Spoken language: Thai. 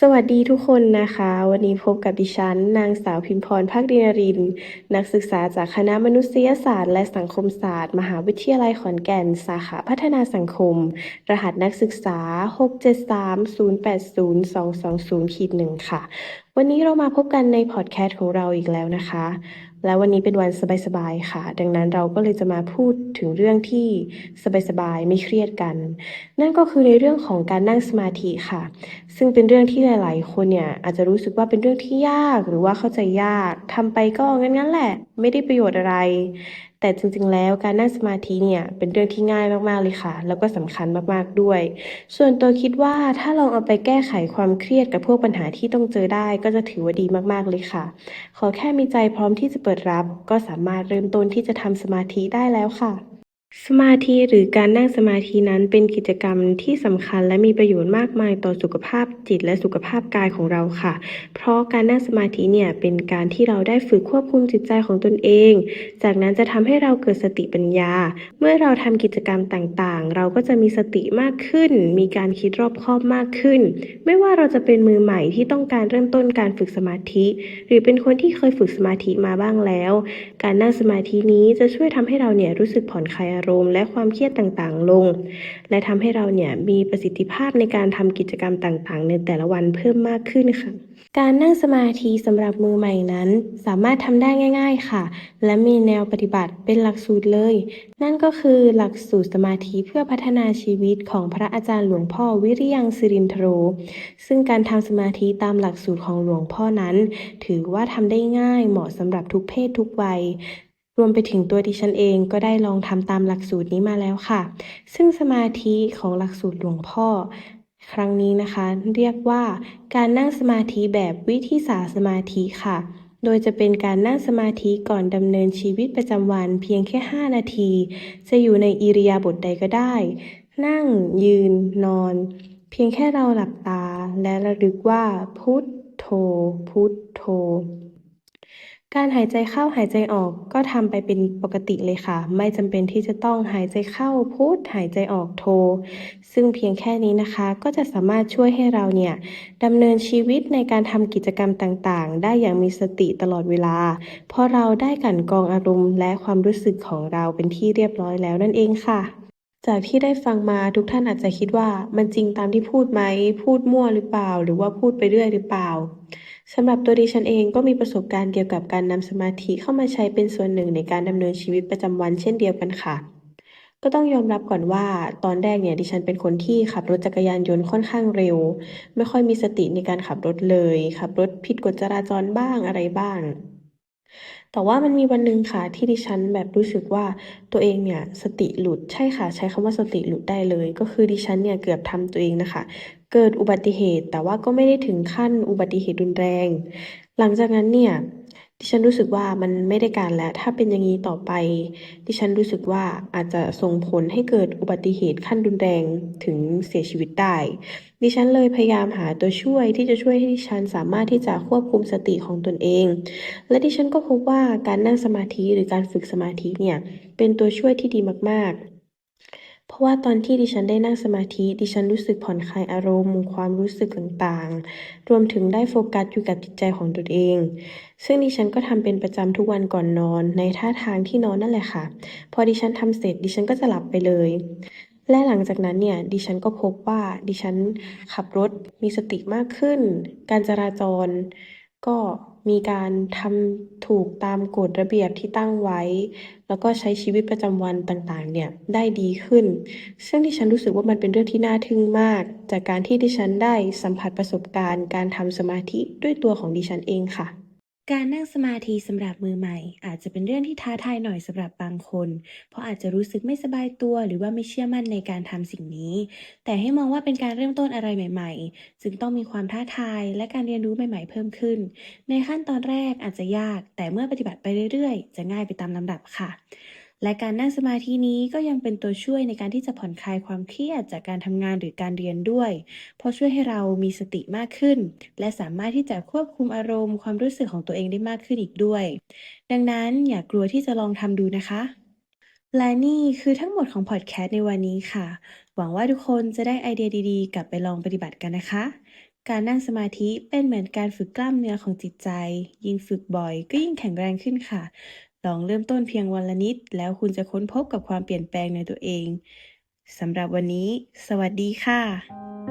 สวัสดีทุกคนนะคะ วันนี้พบกับดิฉัน นางสาวพิมพรภาคดินริน นักศึกษาจากคณะมนุษยศาสตร์ และสังคมศาสตร์ มหาวิทยาลัยขอนแก่น สาขาพัฒนาสังคม รหัสนักศึกษา 673080220-1 ค่ะ วันนี้เรามาพบกันในพอดแคสต์ของเราอีกแล้วนะคะ และวันนี้เป็นวันสบายๆค่ะ ดังนั้นเราก็เลยจะมาพูดถึงเรื่องที่สบายๆไม่เครียดกัน นั่นก็คือในเรื่องของการนั่งสมาธิค่ะ ซึ่งเป็นเรื่องที่หลาย ๆ คนเนี่ยอาจจะรู้สึกว่าเป็นเรื่องที่ยากหรือว่าเข้าใจยากทำไปก็งั้นๆแหละ ไม่ได้ประโยชน์อะไร แต่จริงๆ แล้วการนั่งสมาธิเนี่ยเป็นเรื่องที่ง่ายมากๆเลยค่ะ แล้วก็สำคัญมากๆด้วย ส่วนตัวคิดว่าถ้าลองเอาไปแก้ไขความเครียดกับพวกปัญหาที่ต้องเจอได้ ก็จะถือว่าดีมากๆเลยค่ะ ขอแค่มีใจพร้อมที่จะเปิดรับ ก็สามารถเริ่มต้นที่จะทำสมาธิได้แล้วค่ะ สมาธิหรือการนั่งสมาธินั้นเป็นกิจกรรมที่สำคัญและมีประโยชน์มากมายต่อสุขภาพจิตและสุขภาพกายของเราค่ะ เพราะการนั่งสมาธิเนี่ยเป็นการที่เราได้ฝึกควบคุมจิตใจของตนเอง จากนั้นจะทำให้เราเกิดสติปัญญา เมื่อเราทำกิจกรรมต่างๆ เราก็จะมีสติมากขึ้น มีการคิดรอบคอบมากขึ้น ไม่ว่าเราจะเป็นมือใหม่ที่ต้องการเริ่มต้นการฝึกสมาธิ หรือเป็นคนที่เคยฝึกสมาธิมาบ้างแล้ว การนั่งสมาธินี้จะช่วยทำให้เราเนี่ยรู้สึกผ่อนคลายารมณ์ และความเครียดต่างๆ ลง และทำให้เราเนี่ยมีประสิทธิภาพในการทำกิจกรรมต่างๆ ในแต่ละวันเพิ่มมากขึ้นค่ะ การนั่งสมาธิสำหรับมือใหม่นั้น สามารถทำได้ง่าย ๆค่ะ และมีแนวปฏิบัติเป็นหลักสูตรเลย นั่นก็คือหลักสูตรสมาธิเพื่อพัฒนาชีวิตของพระอาจารย์หลวงพ่อวิริยังสิรินทโร ซึ่งการทำสมาธิตามหลักสูตรของหลวงพ่อนั้น ถือว่าทำได้ง่ายเหมาะสำหรับทุกเพศทุกวัย รวมไปถึงตัวดิฉันเองก็ได้ลองทำตามหลักสูตรนี้มาแล้วค่ะ ซึ่งสมาธิของหลักสูตรหลวงพ่อ ครั้งนี้นะคะ เรียกว่าการนั่งสมาธิแบบวิธีสาสมาธิค่ะ โดยจะเป็นการนั่งสมาธิก่อนดำเนินชีวิตประจำวันเพียงแค่ 5 นาที จะอยู่ในอิริยาบถใดก็ได้ นั่ง ยืน นอน เพียงแค่เราหลับตาและระลึกว่าพุทโธพุทโธ การหายใจเข้าหายใจออกก็ทำไปเป็นปกติเลยค่ะ ไม่จำเป็นที่จะต้องหายใจเข้าพุทหายใจออกโธซึ่งเพียงแค่นี้นะคะ ก็จะสามารถช่วยให้เราเนี่ยดำเนินชีวิตในการทำกิจกรรมต่างๆ ได้อย่างมีสติตลอดเวลา เพราะเราได้กลั่นกรองอารมณ์และความรู้สึกของเราเป็นที่เรียบร้อยแล้วนั่นเองค่ะจากที่ได้ฟังมาทุกท่านอาจจะคิดว่ามันจริงตามที่พูดไหม พูดมั่วหรือเปล่า หรือว่าพูดไปเรื่อยหรือเปล่า สำหรับตัวดิฉันเองก็มีประสบการณ์เกี่ยวกับการนำสมาธิเข้ามาใช้เป็นส่วนหนึ่งในการดำเนินชีวิตประจำวันเช่นเดียวกันค่ะ ก็ต้องยอมรับก่อนว่า ตอนแรกเนี่ยดิฉันเป็นคนที่ขับรถจักรยานยนต์ค่อนข้างเร็ว ไม่ค่อยมีสติในการขับรถเลยขับรถผิดกฎจราจรบ้างอะไรบ้าง แต่ว่ามันมีวันหนึ่งค่ะที่ดิฉันแบบรู้สึกว่าตัวเองเนี่ยสติหลุดใช่ค่ะ ใช้คำว่าสติหลุดได้เลย ก็คือดิฉันเนี่ยเกือบทำตัวเองนะคะ เกิดอุบัติเหตุแต่ว่าก็ไม่ได้ถึงขั้นอุบัติเหตุรุนแรง หลังจากนั้นเนี่ยดิฉันรู้สึกว่ามันไม่ได้การแล้ว ถ้าเป็นอย่างนี้ต่อไป ดิฉันรู้สึกว่าอาจจะส่งผลให้เกิดอุบัติเหตุขั้นรุนแรงถึงเสียชีวิตได้ ดิฉันเลยพยายามหาตัวช่วยที่จะช่วยให้ดิฉันสามารถที่จะควบคุมสติของตนเอง และดิฉันก็พบว่าการนั่งสมาธิหรือการฝึกสมาธิเนี่ยเป็นตัวช่วยที่ดีมากๆ ราะว่าตอนที่ดิฉันได้นั่งสมาธิ ดิฉันรู้สึกผ่อนคลายอารมณ์ ความรู้สึกต่างๆ รวมถึงได้โฟกัสอยู่กับจิตใจของตนเอง ซึ่งดิฉันก็ทำเป็นประจำทุกวันก่อนนอน ในท่าทางที่นอนนั่นแหละค่ะ พอดิฉันทำเสร็จ ดิฉันก็จะหลับไปเลย และหลังจากนั้นเนี่ย ดิฉันก็พบว่าดิฉันขับรถมีสติมากขึ้น การจราจร ก็มีการทำถูกตามกฎระเบียบที่ตั้งไว้ แล้วก็ใช้ชีวิตประจำวันต่างๆ เนี่ยได้ดีขึ้น ซึ่งที่ฉันรู้สึกว่ามันเป็นเรื่องที่น่าทึ่งมาก จากการที่ดิฉันได้สัมผัสประสบการณ์ การทำสมาธิด้วยตัวของดิฉันเองค่ะ การนั่งสมาธิสำหรับมือใหม่ อาจจะเป็นเรื่องที่ท้าทายหน่อยสำหรับบางคน เพราะอาจจะรู้สึกไม่สบายตัว หรือว่าไม่เชื่อมั่นในการทำสิ่งนี้ แต่ให้มองว่าเป็นการเริ่มต้นอะไรใหม่ ๆ จึงต้องมีความท้าทายและการเรียนรู้ใหม่ ๆ เพิ่มขึ้น ในขั้นตอนแรกอาจจะยาก แต่เมื่อปฏิบัติไปเรื่อยๆ จะง่ายไปตามลำดับค่ะ และการนั่งสมาธินี้ก็ยังเป็นตัวช่วยในการที่จะผ่อนคลายความเครียดจากการทำงานหรือการเรียนด้วย เพราะช่วยให้เรามีสติมากขึ้น และสามารถที่จะควบคุมอารมณ์ความรู้สึกของตัวเองได้มากขึ้นอีกด้วย ดังนั้นอย่ากลัวที่จะลองทำดูนะคะ และนี่คือทั้งหมดของพอดแคสต์ในวันนี้ค่ะ หวังว่าทุกคนจะได้ไอเดียดีๆ กลับไปลองปฏิบัติกันนะคะ การนั่งสมาธิเป็นเหมือนการฝึกกล้ามเนื้อของจิตใจ ยิ่งฝึกบ่อยก็ยิ่งแข็งแรงขึ้นค่ะ ลองเริ่มต้นเพียงวันละนิด แล้วคุณจะค้นพบกับความเปลี่ยนแปลงในตัวเองสำหรับวันนี้ สวัสดีค่ะ